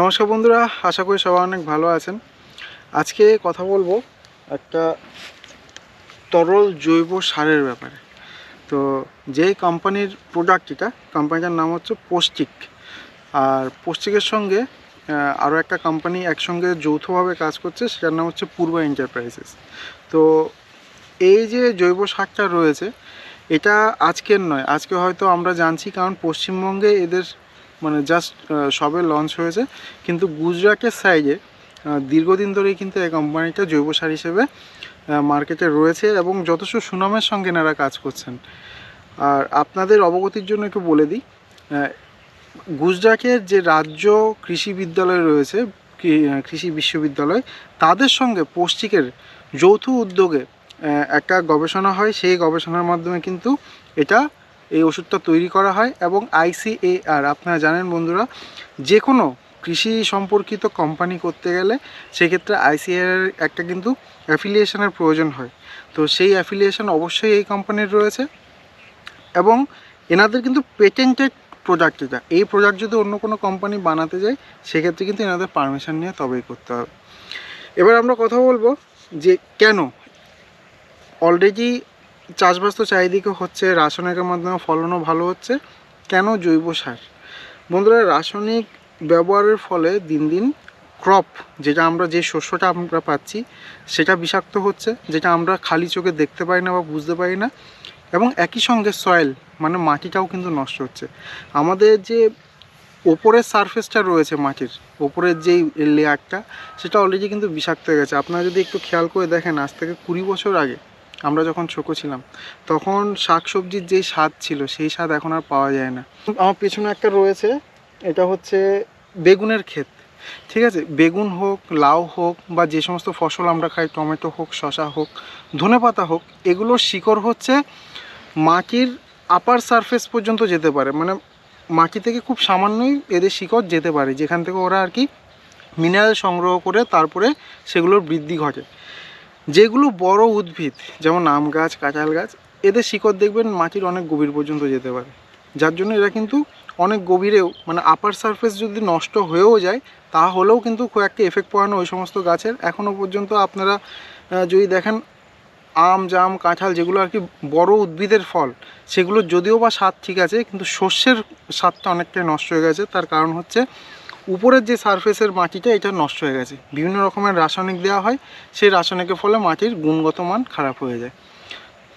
নমস্কার বন্ধুরা, আশা করি সবাই অনেক ভালো আছেন। আজকে কথা বলব একটা তরল জৈব সারের ব্যাপারে। তো যেই কোম্পানির প্রোডাক্ট এটা কোম্পানিটার নাম হচ্ছে পোস্টিক আর পোস্টিকের সঙ্গে আরও একটা কোম্পানি একসঙ্গে যৌথভাবে কাজ করছে, সেটার নাম হচ্ছে পূর্ব এন্টারপ্রাইজেস তো এই যে জৈব সারটা রয়েছে, এটা আজকের নয়, আজকে হয়তো আমরা জানছি, কারণ পশ্চিমবঙ্গে এদের মানে জাস্ট সবে লঞ্চ হয়েছে। কিন্তু গুজরাটের সাইডে দীর্ঘদিন ধরেই কিন্তু এই কোম্পানিটা জৈব সার হিসেবে মার্কেটে রয়েছে এবং যথেষ্ট সুনামের সঙ্গে এনারা কাজ করছেন। আর আপনাদের অবগতির জন্য একটু বলে দিই গুজরাটের যে রাজ্য কৃষি বিদ্যালয় রয়েছে কৃষি বিশ্ববিদ্যালয়, তাদের সঙ্গে পৌষ্টিকের যৌথ উদ্যোগে একটা গবেষণা হয়। সেই গবেষণার মাধ্যমে কিন্তু এটা এই ওষুধটা তৈরি করা হয় এবং আইসিএআর আপনারা জানেন বন্ধুরা যে কোনো কৃষি সম্পর্কিত কোম্পানি করতে গেলে সেক্ষেত্রে আইসিএআর একটা কিন্তু অ্যাফিলিয়েশনের প্রয়োজন হয়। তো সেই অ্যাফিলিয়েশন অবশ্যই এই কোম্পানির রয়েছে এবং এনাদের কিন্তু পেটেন্টেড প্রোডাক্ট এটা। এই প্রোডাক্ট যদি অন্য কোনো কোম্পানি বানাতে যায়, সেক্ষেত্রে কিন্তু এনাদের পারমিশন নিয়ে তবেই করতে হবে। এবার আমরা কথা বলব যে কেন অলরেডি চাষবাস তো চারিদিকে হচ্ছে, রাসায়নিকের মাধ্যমে ফলনও ভালো হচ্ছে। কেন জৈব সার? বন্ধুরা, রাসায়নিক ব্যবহারের ফলে দিন দিন ক্রপ যেটা আমরা যে শস্যটা আমরা পাচ্ছি, সেটা বিষাক্ত হচ্ছে, যেটা আমরা খালি চোখে দেখতে পাই না বা বুঝতে পারি না। এবং একই সঙ্গে সয়েল মানে মাটিটাও কিন্তু নষ্ট হচ্ছে। আমাদের যে ওপরের সারফেসটা রয়েছে মাটির, ওপরের যেই লেয়ারটা সেটা অলরেডি কিন্তু বিষাক্ত হয়ে গেছে। আপনারা যদি একটু খেয়াল করে দেখেন, আজ থেকে কুড়ি বছর আগে আমরা যখন ছোটো ছিলাম, তখন শাকসবজির যেই স্বাদ ছিল, সেই স্বাদ এখন আর পাওয়া যায় না। আমার পেছনে একটা রয়েছে, এটা হচ্ছে বেগুনের ক্ষেত। ঠিক আছে? বেগুন হোক, লাউ হোক, বা যে সমস্ত ফসল আমরা খাই, টমেটো হোক শশা হোক ধনেপাতা হোক, এগুলোর শিকড় হচ্ছে মাটির আপার সারফেস পর্যন্ত যেতে পারে। মানে মাটি থেকে খুব সামান্যই এদের শিকড় যেতে পারে, যেখান থেকে ওরা আর কি মিনারেল সংগ্রহ করে তারপরে সেগুলোর বৃদ্ধি ঘটে। যেগুলো বড় উদ্ভিদ, যেমন আম গাছ, কাঁঠাল গাছ, এদের শিকড় দেখবেন মাটির অনেক গভীর পর্যন্ত যেতে পারে। যার জন্য এরা কিন্তু অনেক গভীরেও মানে আপার সারফেস যদি নষ্ট হয়েও যায়, তাহলেও কিন্তু খুব একটা এফেক্ট পড়ে না ওই সমস্ত গাছের। এখনও পর্যন্ত আপনারা যদি দেখেন আম, জাম, কাঁঠাল যেগুলো আর কি বড় উদ্ভিদের ফল, সেগুলো যদিও বা স্বাদ ঠিক আছে, কিন্তু শস্যের স্বাদটা অনেকটাই নষ্ট হয়ে গেছে। তার কারণ হচ্ছে উপরের যে সারফেসের মাটিটা, এটা নষ্ট হয়ে গেছে। বিভিন্ন রকমের রাসায়নিক দেওয়া হয়, সেই রাসায়নিকের ফলে মাটির গুণগত মান খারাপ হয়ে যায়।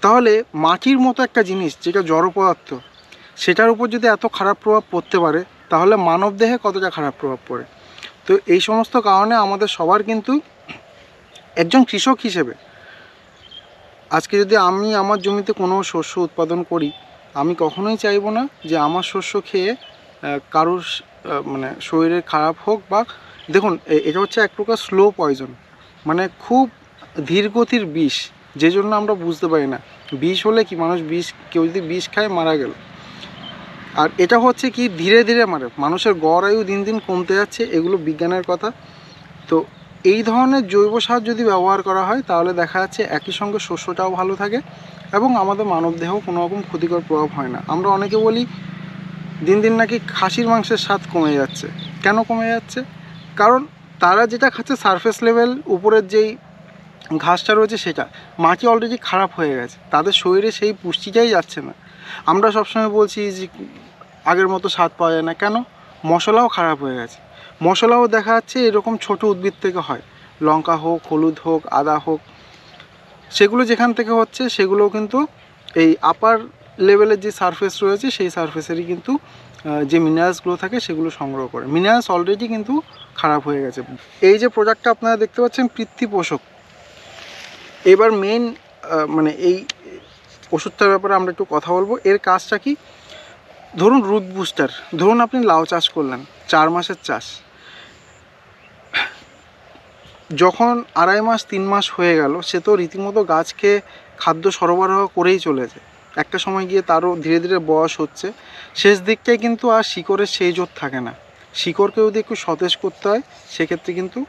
তাহলে মাটির মতো একটা জিনিস, যেটা জড় পদার্থ, সেটার উপর যদি এত খারাপ প্রভাব পড়তে পারে, তাহলে মানব দেহে কতটা খারাপ প্রভাব পড়ে? তো এই সমস্ত কারণে আমাদের সবার কিন্তু একজন কৃষক হিসেবে, আজকে যদি আমি আমার জমিতে কোনো শস্য উৎপাদন করি, আমি কখনোই চাইব না যে আমার শস্য খেয়ে কারোর মানে শরীরে খারাপ হোক বা, দেখুন এটা হচ্ছে এক প্রকার স্লো পয়জন মানে খুব ধীরগতির বিষ, যে জন্য আমরা বুঝতে পারি না। বিষ হলে কি মানুষ বিষ, কেউ যদি বিষ খায় মারা গেল। আর এটা হচ্ছে কি ধীরে ধীরে মারে, মানুষের গড় আয়ু দিন দিন কমতে যাচ্ছে, এগুলো বিজ্ঞানের কথা। তো এই ধরনের জৈব সার যদি ব্যবহার করা হয়, তাহলে দেখা যাচ্ছে একই সঙ্গে শস্যটাও ভালো থাকে এবং আমাদের মানবদেহ কোনো রকম ক্ষতিকর প্রভাব হয় না। আমরা অনেকে বলি দিন দিন নাকি খাসির মাংসের স্বাদ কমে যাচ্ছে। কেন কমে যাচ্ছে? কারণ তারা যেটা খাচ্ছে সারফেস লেভেল উপরের যেই ঘাসটা রয়েছে সেটা, মাটি অলরেডি খারাপ হয়ে গেছে। তাদের শরীরে সেই পুষ্টিটাই যাচ্ছে না। আমরা সবসময় বলছি যে আগের মতো স্বাদ পাওয়া যায় না। কেন? মশলাও খারাপ হয়ে গেছে। মশলাও দেখা যাচ্ছে এরকম ছোট উদ্ভিদ থেকে হয়। লঙ্কা হোক, হলুদ হোক, আদা হোক, সেগুলো যেখান থেকে হচ্ছে সেগুলোও কিন্তু এই আপার লেভেলের যে সারফেস রয়েছে, সেই সারফেসেরই কিন্তু যে মিনারেলসগুলো থাকে সেগুলো সংগ্রহ করে। মিনারেলস অলরেডি কিন্তু খারাপ হয়ে গেছে। এই যে প্রোডাক্টটা আপনারা দেখতে পাচ্ছেন, পৃথ্বী পোষক। এবার মেন মানে এই ওষুধটার ব্যাপারে আমরা একটু কথা বলব। এর কাজটা কি? ধরুন রুট বুস্টার ধরুন আপনি লাউ চাষ করলেন, চার মাসের চাষ। যখন আড়াই মাস, তিন মাস হয়ে গেল, সে তো রীতিমতো গাছকে খাদ্য সরবরাহ করেই চলেছে। একটা সময় গিয়ে তারও ধীরে ধীরে বয়স হচ্ছে। শেষ দিকটায় কিন্তু আর শিকড়ের সেই জোর থাকে না। শিকড়কে যদি একটু সতেজ করতে হয়, সেক্ষেত্রে কিন্তু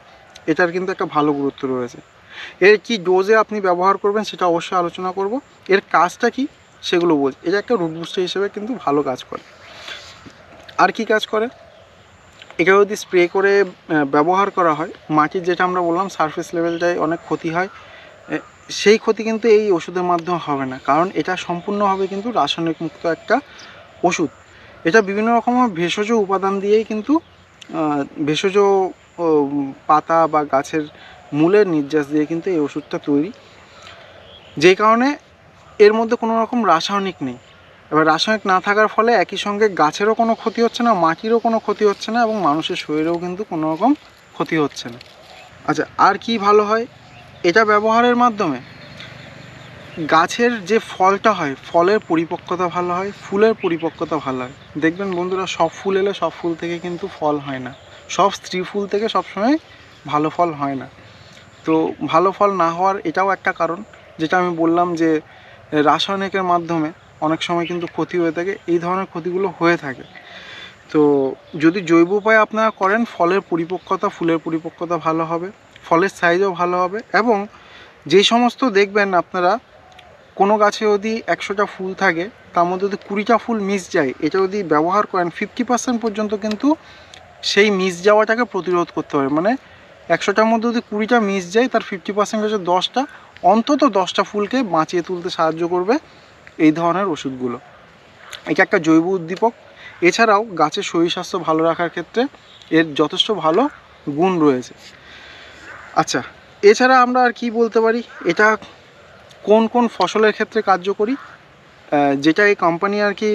এটার কিন্তু একটা ভালো গুরুত্ব রয়েছে। এর কি ডোজে আপনি ব্যবহার করবেন সেটা অবশ্যই আলোচনা করব। এর কাজটা কি সেগুলো বলছি। এটা একটা রুট বুস্টার হিসেবে কিন্তু ভালো কাজ করে। আর কি কাজ করে? এটা যদি স্প্রে করে ব্যবহার করা হয়, মাটির যেটা আমরা বললাম সারফেস লেভেলটায় অনেক ক্ষতি হয়। সেই ক্ষতি কিন্তু এই ওষুধের মাধ্যমে হবে না। কারণ এটা সম্পূর্ণভাবে কিন্তু রাসায়নিক মুক্ত একটা ওষুধ। এটা বিভিন্ন রকমের ভেষজ উপাদান দিয়েই কিন্তু ভেষজ পাতা বা গাছের মূলের নির্যাস দিয়ে কিন্তু এই ওষুধটা তৈরি। যেই কারণে এর মধ্যে কোনো রকম রাসায়নিক নেই। এবার রাসায়নিক না থাকার ফলে একই সঙ্গে গাছেরও কোনো ক্ষতি হচ্ছে না, মাটিরও কোনো ক্ষতি হচ্ছে না এবং মানুষের শরীরেও কিন্তু কোনো রকম ক্ষতি হচ্ছে না। আচ্ছা আর কি ভালো হয়? এটা ব্যবহারের মাধ্যমে গাছের যে ফলটা হয়, ফলের পরিপক্কতা ভালো হয়, ফুলের পরিপক্কতা ভালো হয়। দেখবেন বন্ধুরা, সব ফুল এলে সব ফুল থেকে কিন্তু ফল হয় না। সব স্ত্রী ফুল থেকে সবসময় ভালো ফল হয় না। তো ভালো ফল না হওয়ার এটাও একটা কারণ, যেটা আমি বললাম যে রাসায়নিকের মাধ্যমে অনেক সময় কিন্তু ক্ষতি হয়ে থাকে, এই ধরনের ক্ষতিগুলো হয়ে থাকে। তো যদি জৈব উপায়ে আপনারা করেন, ফলের পরিপক্কতা, ফুলের পরিপক্কতা ভালো হবে। ফলের সাইজও ভালো হবে এবং যেই সমস্ত দেখবেন আপনারা, কোনো গাছে যদি একশোটা ফুল থাকে, তার মধ্যে যদি কুড়িটা ফুল মিস যায়, এটা যদি ব্যবহার করেন ফিফটি পার্সেন্ট পর্যন্ত কিন্তু সেই মিস যাওয়াটাকে প্রতিরোধ করতে পারে মানে একশোটার মধ্যে যদি কুড়িটা মিস যায়, তার ফিফটি পার্সেন্ট হচ্ছে দশটা, অন্তত দশটা ফুলকে বাঁচিয়ে তুলতে সাহায্য করবে এই ধরনের ওষুধগুলো। এটা একটা জৈব উদ্দীপক। এছাড়াও গাছের শরীর স্বাস্থ্য ভালো রাখার ক্ষেত্রে এর যথেষ্ট ভালো গুণ রয়েছে। আচ্ছা এছাড়া আমরা আর কি বলতে পারি? এটা কোন কোন ফসলের ক্ষেত্রে কার্যকরী? যেটা এই কোম্পানি আর কি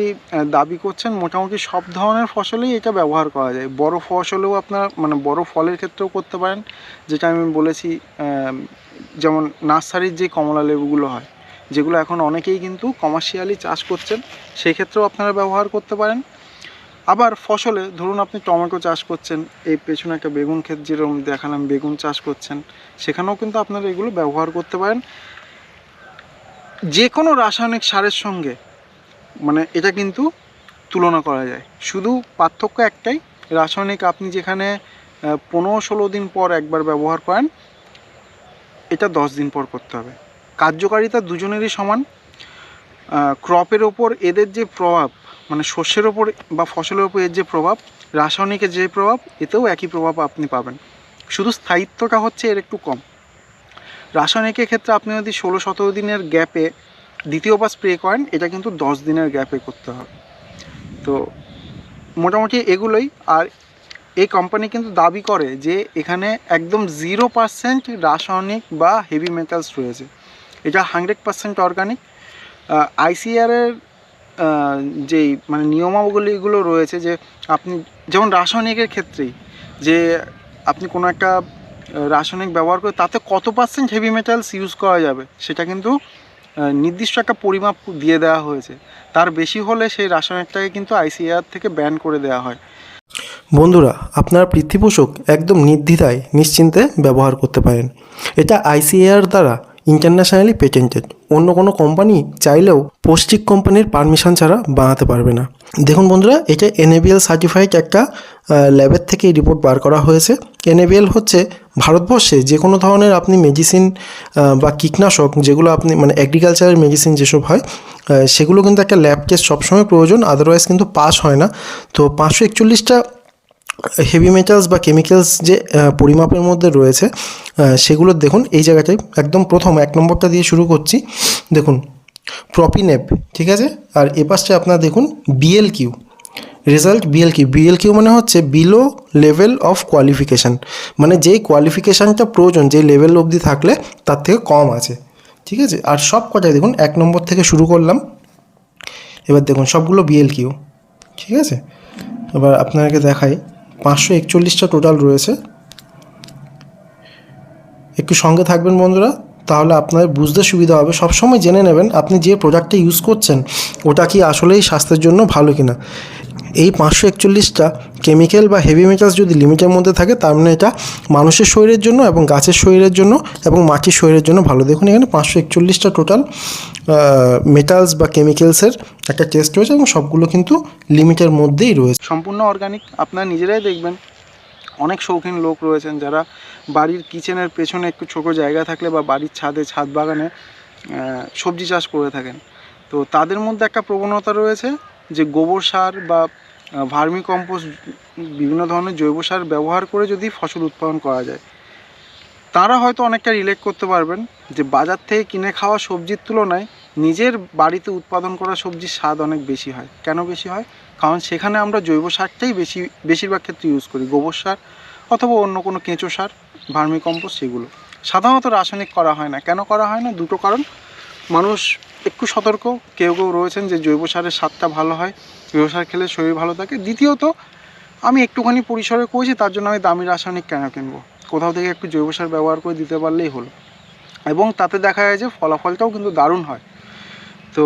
দাবি করছেন, মোটামুটি সব ধরনের ফসলেই এটা ব্যবহার করা যায়। বড় ফসলেও আপনার মানে বড় ফলের ক্ষেত্রেও করতে পারেন। যেটা আমি বলেছি যেমন নার্সারির যে কমলা লেবুগুলো হয়, যেগুলো এখন অনেকেই কিন্তু কমার্শিয়ালি চাষ করছেন সেই ক্ষেত্রেও আপনারা ব্যবহার করতে পারেন। আবার ফসলে, ধরুন আপনি টমেটো চাষ করছেন, এই পেছনে একটা বেগুন ক্ষেত যেরকম দেখালাম, বেগুন চাষ করছেন, সেখানেও কিন্তু আপনারা এগুলো ব্যবহার করতে পারেন। যে কোনো রাসায়নিক সারের সঙ্গে মানে এটা কিন্তু তুলনা করা যায়। শুধু পার্থক্য একটাই, রাসায়নিক আপনি যেখানে পনেরো ষোলো দিন পর একবার ব্যবহার করেন, এটা দশ দিন পর করতে হবে। কার্যকারিতা দুজনেরই সমান ক্রপের ওপর এদের যে প্রভাব মানে শস্যের ওপর বা ফসলের ওপর এর যে প্রভাব, রাসায়নিকের যে প্রভাব, এতেও একই প্রভাব আপনি পাবেন। শুধু স্থায়িত্বটা হচ্ছে এর একটু কম। রাসায়নিকের ক্ষেত্রে আপনি যদি ষোলো সতেরো দিনের গ্যাপে দ্বিতীয়বার স্প্রে করেন, এটা কিন্তু দশ দিনের গ্যাপে করতে হবে। তো মোটামুটি এগুলোই, আর এই কোম্পানি কিন্তু দাবি করে যে এখানে একদম জিরো পার্সেন্ট রাসায়নিক বা হেভি মেটালস রয়েছে। এটা হান্ড্রেড পার্সেন্ট অর্গানিক আইসিআরের যেই মানে নিয়মাবলীগুলো রয়েছে যে আপনি যেমন রাসায়নিকের ক্ষেত্রেই যে আপনি কোনো একটা রাসায়নিক ব্যবহার করে তাতে কত পার্সেন্ট হেভি মেটালস ইউজ করা যাবে সেটা কিন্তু নির্দিষ্ট একটা পরিমাপ দিয়ে দেওয়া হয়েছে। তার বেশি হলে সেই রাসায়নিকটাকে কিন্তু আইসিআর থেকে ব্যান করে দেওয়া হয়। বন্ধুরা, আপনার পৃথিবীপোষক একদম নির্দ্বিধায় নিশ্চিন্তে ব্যবহার করতে পারেন। এটা আইসিএআর দ্বারা ইন্টারন্যাশনালি পেটেন্টেড অন্য কোনো কোম্পানি চাইলেও পশ্চিম কোম্পানির পারমিশন ছাড়া বানাতে পারবে না। দেখুন বন্ধুরা, এটা এনএবিএল সার্টিফাইড একটা ল্যাবের থেকে রিপোর্ট বার করা হয়েছে। এনএবিএল হচ্ছে ভারতবর্ষে যে কোনো ধরনের আপনি মেডিসিন বা কীটনাশক যেগুলো আপনি মানে এগ্রিকালচারের মেডিসিন যেসব হয় সেগুলো কিন্তু একটা ল্যাব টেস্ট সবসময় প্রয়োজন আদারওয়াইজ কিন্তু পাস হয় না। তো পাঁচশো একচল্লিশটা হেভি মেটালস বা কেমিক্যালস যে পরিমাপের মধ্যে রয়েছে সেগুলো দেখুন, এই জায়গাটায় একদম প্রথম এক নম্বরটা দিয়ে শুরু করছি। দেখুন প্রপিনেপ ঠিক আছে? আর এ পাশে আপনারা দেখুন BL Q result BL Q BL Q মানে হচ্ছে বিলো লেভেল অফ কোয়ালিফিকেশান মানে যেই কোয়ালিফিকেশানটা প্রয়োজন, যেই লেভেল অবধি থাকলে তার থেকে কম আছে। ঠিক আছে? আর সব কটাই দেখুন, এক নম্বর থেকে শুরু করলাম। এবার দেখুন, সবগুলো বিএল কিউ ঠিক আছে? এবার আপনাকে দেখাই। পাঁচশো একচল্লিশটা টোটাল রয়েছে। একটু সঙ্গে থাকবেন বন্ধুরা, তাহলে আপনার বুঝতে সুবিধা হবে। সবসময় জেনে নেবেন আপনি যে প্রোডাক্টটা ইউজ করছেন, ওটা কি আসলেই স্বাস্থ্যের জন্য ভালো কিনা। এই পাঁচশো একচল্লিশটা কেমিক্যাল বা হেভি মেটালস যদি লিমিটের মধ্যে থাকে, তার মানে এটা মানুষের শরীরের জন্য এবং গাছের শরীরের জন্য এবং মাটির শরীরের জন্য ভালো। দেখুন এখানে পাঁচশো একচল্লিশটা টোটাল মেটালস বা কেমিক্যালসের একটা টেস্ট রয়েছে এবং সবগুলো কিন্তু লিমিটের মধ্যেই রয়েছে। সম্পূর্ণ অর্গানিক আপনারা নিজেরাই দেখবেন। অনেক শৌখিন লোক রয়েছেন যারা বাড়ির কিচেনের পেছনে একটু ছোটো জায়গা থাকলে বা বাড়ির ছাদে, ছাদ বাগানে সবজি চাষ করে থাকেন। তো তাদের মধ্যে একটা প্রবণতা রয়েছে যে গোবর সার বা ভার্মি কম্পোস্ট বিভিন্ন ধরনের জৈব সার ব্যবহার করে যদি ফসল উৎপাদন করা যায়, তারা হয়তো অনেকটা রিলেট করতে পারবেন যে বাজার থেকে কিনে খাওয়া সবজির তুলনায় নিজের বাড়িতে উৎপাদন করা সবজির স্বাদ অনেক বেশি হয়। কেন বেশি হয়? কারণ সেখানে আমরা জৈব সারটাই বেশি, বেশিরভাগ ক্ষেত্রে ইউজ করি। গোবর সার অথবা অন্য কোনো কেঁচো সার ভার্মি কম্পোস্ট সেগুলো। সাধারণত রাসায়নিক করা হয় না। কেন করা হয় না? দুটো কারণ। মানুষ একটু সতর্ক। কেউ কেউ রয়েছেন যে জৈব সারের স্বাদটা ভালো হয়, জৈব সার খেলে শরীর ভালো থাকে। দ্বিতীয়ত, আমি একটুখানি পরিসরে করেছি, তার জন্য আমি দামি রাসায়নিক কেন কিনবো? কোথাও থেকে একটু জৈব সার ব্যবহার করে দিতে পারলেই হলো। এবং তাতে দেখা যায় যে ফলাফলটাও কিন্তু দারুণ হয়। তো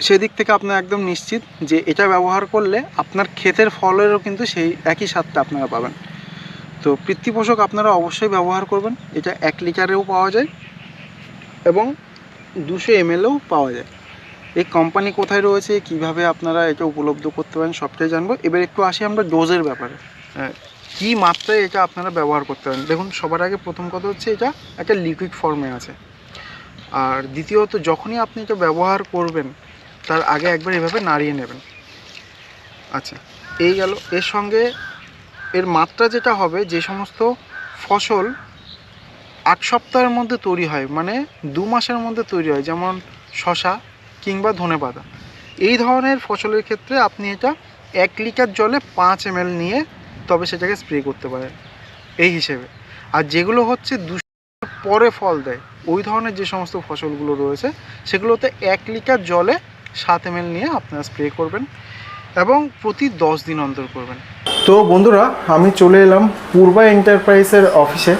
সেদিক থেকে আপনার একদম নিশ্চিত যে এটা ব্যবহার করলে আপনার ক্ষেতের ফলেরও কিন্তু সেই একই স্বাদটা আপনারা পাবেন। তো পৃথ্বীপোষক আপনারা অবশ্যই ব্যবহার করবেন এটা এক লিটারেও পাওয়া যায় এবং দুশো এমএলও পাওয়া যায়। এই কোম্পানি কোথায় রয়েছে কীভাবে আপনারা এটা উপলব্ধ করতে পারেন সবটাই জানব। এবার একটু আসি আমরা ডোজের ব্যাপারে। হ্যাঁ, কী মাত্রায় এটা আপনারা ব্যবহার করতে পারেন? দেখুন সবার আগে প্রথম কথা হচ্ছে এটা একটা লিকুইড ফর্মে আছে। আর দ্বিতীয়ত, যখনই আপনি এটা ব্যবহার করবেন, তার আগে একবার এভাবে নাড়িয়ে নেবেন। আচ্ছা এই গেল। এর সঙ্গে এর মাত্রা যেটা হবে, যে সমস্ত ফসল আট সপ্তাহের মধ্যে তৈরি হয় মানে দু মাসের মধ্যে তৈরি হয়, যেমন শশা কিংবা ধনেপাতা। এই ধরনের ফসলের ক্ষেত্রে আপনি এটা এক লিটার জলে পাঁচ এম নিয়ে তবে সেটাকে স্প্রে করতে পারেন, এই হিসেবে। আর যেগুলো হচ্ছে দু পরে ফল দেয় ওই ধরনের যে সমস্ত ফসলগুলো রয়েছে সেগুলোতে এক লিটার জলে সাত এম নিয়ে আপনারা স্প্রে করবেন এবং প্রতি দশ দিন অন্তর করবেন। তো বন্ধুরা আমি চলে এলাম পূর্বা এন্টারপ্রাইজের অফিসে।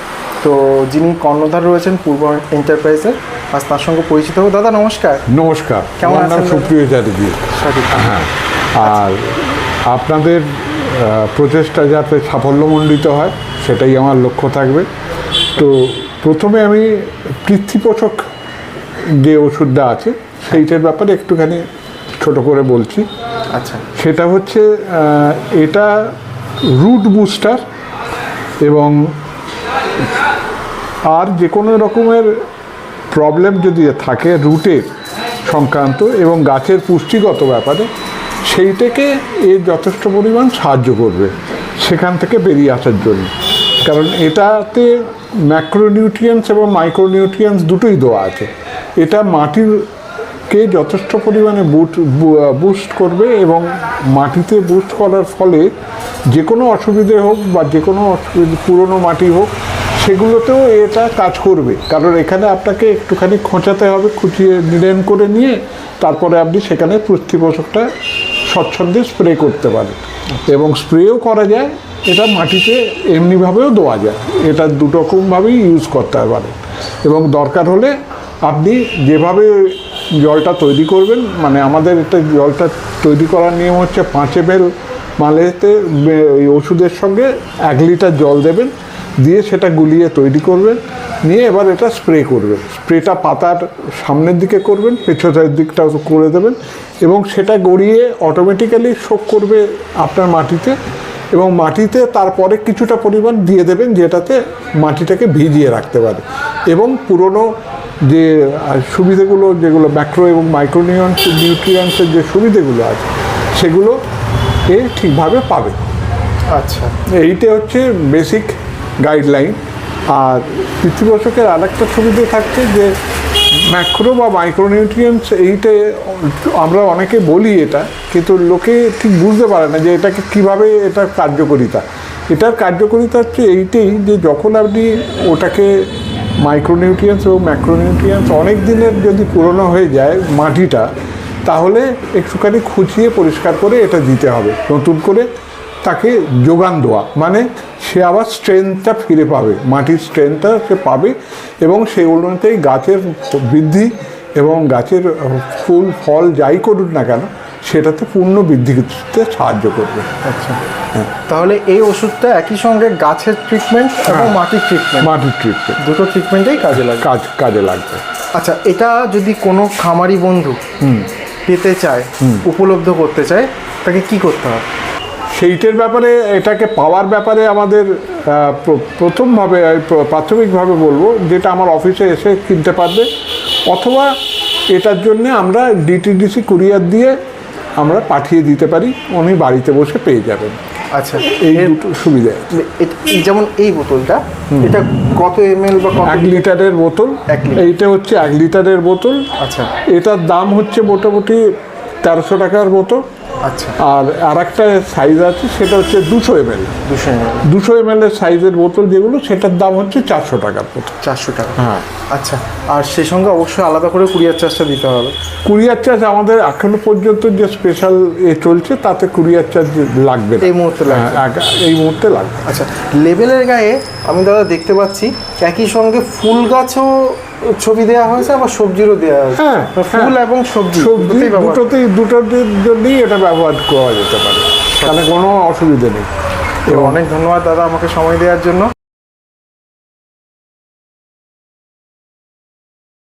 তো যিনি কর্ণধার রয়েছেন পূর্ব এন্টারপ্রাইজের আজ তার সঙ্গে পরিচিত হব। দাদা নমস্কার। নমস্কার। কেমন নাম আছেন? দাদা? সুপ্রিয় চ্যাটার্জি সঠিক। হ্যাঁ। আর আপনাদের প্রচেষ্টা যাতে সাফল্যমণ্ডিত হয় সেটাই আমার লক্ষ্য থাকবে। তো প্রথমে আমি পৃথ্বীপোষক যে ওষুধটা আছে সেইটার ব্যাপারে একটুখানি ছোট করে বলছি। আচ্ছা। সেটা হচ্ছে এটা রুট বুস্টার এবং আর যে কোনো রকমের প্রবলেম যদি থাকে রুটের সংক্রান্ত এবং গাছের পুষ্টিগত ব্যাপারে সেইটাকে এ যথেষ্ট পরিমাণ সাহায্য করবে সেখান থেকে বেরিয়ে আসার জন্য। কারণ এটাতে ম্যাক্রোনিউট্রিয়েন্টস এবং মাইক্রোনিউট্রিয়েন্টস দুটোই দেওয়া আছে। এটা মাটির কে যথেষ্ট পরিমাণে বুট বুস্ট করবে এবং মাটিতে বুস্ট করার ফলে যে কোনো অসুবিধে হোক বা যে কোনো অসুবিধে, পুরনো মাটি হোক, সেগুলোতেও এটা কাজ করবে। কারণ এখানে আপনাকে একটুখানি খোঁচাতে হবে, খুঁচিয়ে নিলেন করে নিয়ে, তারপরে আপনি সেখানে পৃষ্ঠপোষকটা স্বচ্ছন্দে স্প্রে করতে পারেন। এবং স্প্রেও করা যায় এটা মাটিতে এমনিভাবেও দেওয়া যায়। এটা দুরকমভাবেই ইউজ করতে পারেন এবং দরকার হলে আপনি যেভাবে জলটা তৈরি করবেন মানে আমাদের এটা জলটা তৈরি করার নিয়ম হচ্ছে পাঁচ এমএল মালেতে ওষুধের সঙ্গে এক লিটার জল দেবেন, দিয়ে সেটা গুলিয়ে তৈরি করবেন, নিয়ে এবার এটা স্প্রে করবেন। স্প্রেটা পাতার সামনের দিকে করবেন, পেছনের দিকটা করে দেবেন এবং সেটা গড়িয়ে অটোমেটিক্যালি শোক করবে আপনার মাটিতে। এবং মাটিতে তারপরে কিছুটা পরিমাণ দিয়ে দেবেন যেটাতে মাটিটাকে ভিজিয়ে রাখতে পারে। এবং পুরনো যে সুবিধেগুলো যেগুলো ম্যাক্রো এবং মাইক্রোনিউট্রিয়েন্স নিউট্রিয়েন্টসের যে সুবিধেগুলো আছে সেগুলো এ ঠিকভাবে পাবে। আচ্ছা। এইটা হচ্ছে বেসিক গাইডলাইন। আর পৃথিবীপোষকের আরেকটা সুবিধে থাকছে যে ম্যাক্রো বা মাইক্রোনিউট্রিয়েন্টস এইটা আমরা অনেকে বলি এটা, কিন্তু লোকে ঠিক বুঝতে পারে না যে এটাকে কীভাবে এটার কার্যকারিতা। এটার কার্যকারিতা হচ্ছে এইটাই যে যখন আপনি ওটাকে মাইক্রোনিউট্রিয়েন্টস এবং ম্যাক্রোনিউট্রিয়েন্টস অনেক দিনের যদি পুরনো হয়ে যায় মাটিটা, তাহলে একটুখানি খুঁচিয়ে পরিষ্কার করে এটা দিতে হবে। নতুন করে তাকে যোগান দেওয়া। মানে সে আবার স্ট্রেংথটা ফিরে পাবে। মাটির স্ট্রেংথটা সে পাবে এবং সেই অনুযায়ী গাছের বৃদ্ধি এবং গাছের ফুল ফল যাই করুক না কেন সেটাতে পূর্ণ বৃদ্ধি করতে সাহায্য করবে। আচ্ছা। তাহলে এই ওষুধটা একই সঙ্গে গাছের ট্রিটমেন্ট এবং মাটির ট্রিটমেন্ট মাটির ট্রিটমেন্ট দুটো ট্রিটমেন্টেই কাজে লাগে কাজ কাজে লাগবে। আচ্ছা এটা যদি কোনো খামারি বন্ধু পেতে চায় উপলব্ধ করতে চায় তাকে কি করতে হবে? সেইটার ব্যাপারে এটাকে পাওয়ার ব্যাপারে আমাদের প্রথমভাবে প্রাথমিকভাবে বলব যেটা আমার অফিসে এসে কিনতে পারবে অথবা এটার জন্য আমরা ডিটিডিসি কুরিয়ার দিয়ে আমরা পাঠিয়ে দিতে পারি উনি বাড়িতে বসে পেয়ে যাবেন। আচ্ছা। এই দুটো সুবিধা যেমন এই বোতলটা এটা কত এম এল বা এক লিটারের বোতল এইটা হচ্ছে এক লিটারের বোতল। আচ্ছা। এটার দাম হচ্ছে মোটামুটি তেরোশো টাকার বোতল আচ্ছা। আর আর একটা সাইজ আছে সেটা হচ্ছে দুশো এম এল দুশো এম এল এর সাইজের বোতল যেগুলো সেটার দাম হচ্ছে চারশো টাকার চারশো টাকা। হ্যাঁ। আচ্ছা আর সেই সঙ্গে অবশ্যই আলাদা করে কুরিয়ার চার্জটা দিতে হবে। কুরিয়ার চার্জ আমাদের এখনও পর্যন্ত যে স্পেশাল এ চলছে তাতে কুরিয়ার চার্জ লাগবে এই মুহূর্তে লাগবে। হ্যাঁ, এই মুহূর্তে লাগবে। আচ্ছা লেবেলের গায়ে আমি দাদা দেখতে পাচ্ছি একই সঙ্গে ফুল গাছও ছবি দেওয়া হয়েছে আবার সবজিরও দেওয়া হয়েছে। হ্যাঁ, মানে ফুল হ্যাঁ। এবং সবজি সবজি দুটোতেই দুটোর জন্যই এটা ব্যবহার করা যেতে পারে তাহলে কোনো অসুবিধা নেই। অনেক ধন্যবাদ দাদা আমাকে সময় দেওয়ার জন্য।